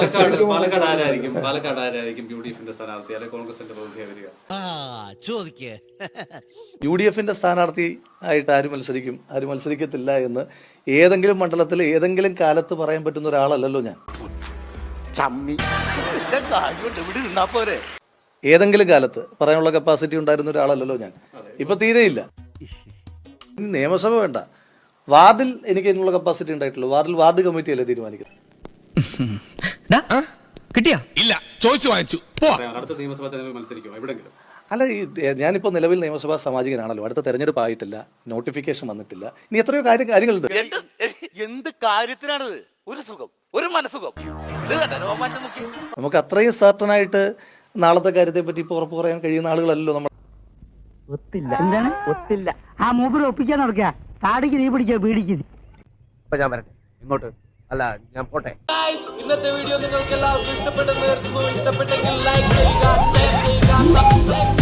പാലക്കാട് പാലക്കാട് ആരായിരിക്കും? പാലക്കാട് ആരായിരിക്കും U D എഫിന്റെ സ്ഥാനാർത്ഥി? അല്ലെങ്കിൽ കോൺഗ്രസിന്റെ പ്രതിനിധിയെ വരിക? ചോദിക്കേ. യു ഡി എഫിന്റെ സ്ഥാനാർത്ഥി ആയിട്ട് ആര് മത്സരിക്കും? ആര് മത്സരിക്കത്തില്ല എന്ന് ഏതെങ്കിലും മണ്ഡലത്തിൽ ഏതെങ്കിലും കാലത്ത് പറയാൻ പറ്റുന്ന ഒരാളല്ലല്ലോ ഞാൻ. പോരെ. ഏതെങ്കിലും കാലത്ത് പറയാനുള്ള കപ്പാസിറ്റി ഉണ്ടായിരുന്ന ഒരാളല്ലല്ലോ ഞാൻ. ഇപ്പൊ തീരെയില്ല. ഇനി നിയമസഭ വേണ്ട. വാർഡിൽ എനിക്ക് അതിനുള്ള കപ്പാസിറ്റി ഉണ്ടായിട്ടുള്ളൂ. വാർഡിൽ വാർഡ് കമ്മിറ്റിയല്ലേ തീരുമാനിക്കുന്നത്? കിട്ടിയാ? ഇല്ല ചോദിച്ചു വാങ്ങിച്ചു. പോ. അടുത്ത നിയമസഭാ തെരഞ്ഞെടുപ്പിൽ മത്സരിക്കും എവിടെങ്കിലും. അല്ല ഈ ഞാനിപ്പോൾ നിലവിൽ നിയമസഭാ സാമാജികനാണല്ലോ. അടുത്ത തെരഞ്ഞെടുപ്പ് ആയിട്ടില്ല നോട്ടിഫിക്കേഷൻ വന്നിട്ടില്ല. ഇനി എത്രയോ കാര്യം കാര്യങ്ങളുണ്ട്. എന്ത് കാര്യത്തിനാണിത്? ഒരു സുഖം ഒരു മനസുഖം നമുക്ക് അത്രയും സർട്ടൺ ആയിട്ട് നാളത്തെ കാര്യത്തെ പറ്റി ഇപ്പോൾ ഉറപ്പ് പറയാൻ കഴിയുന്ന ആളുകളല്ലോ നമ്മൾ. ഒത്തില്ല. എന്താണ്? ഒത്തില്ല. ആ മൂപ്പര് ഒപ്പിക്കാൻ നടക്കുക താടിക്ക് നീ പിടിക്കുക പീടിക്കുക ഞാൻ വരട്ടെ. ഇങ്ങോട്ട്. അല്ല ഞാൻ പോട്ടെ. ഇന്നത്തെ വീഡിയോ നിങ്ങൾക്ക് എല്ലാവർക്കും ഇഷ്ടപ്പെട്ടെന്ന് ഇഷ്ടപ്പെട്ടെങ്കിൽ ലൈക്ക് ചെയ്യുക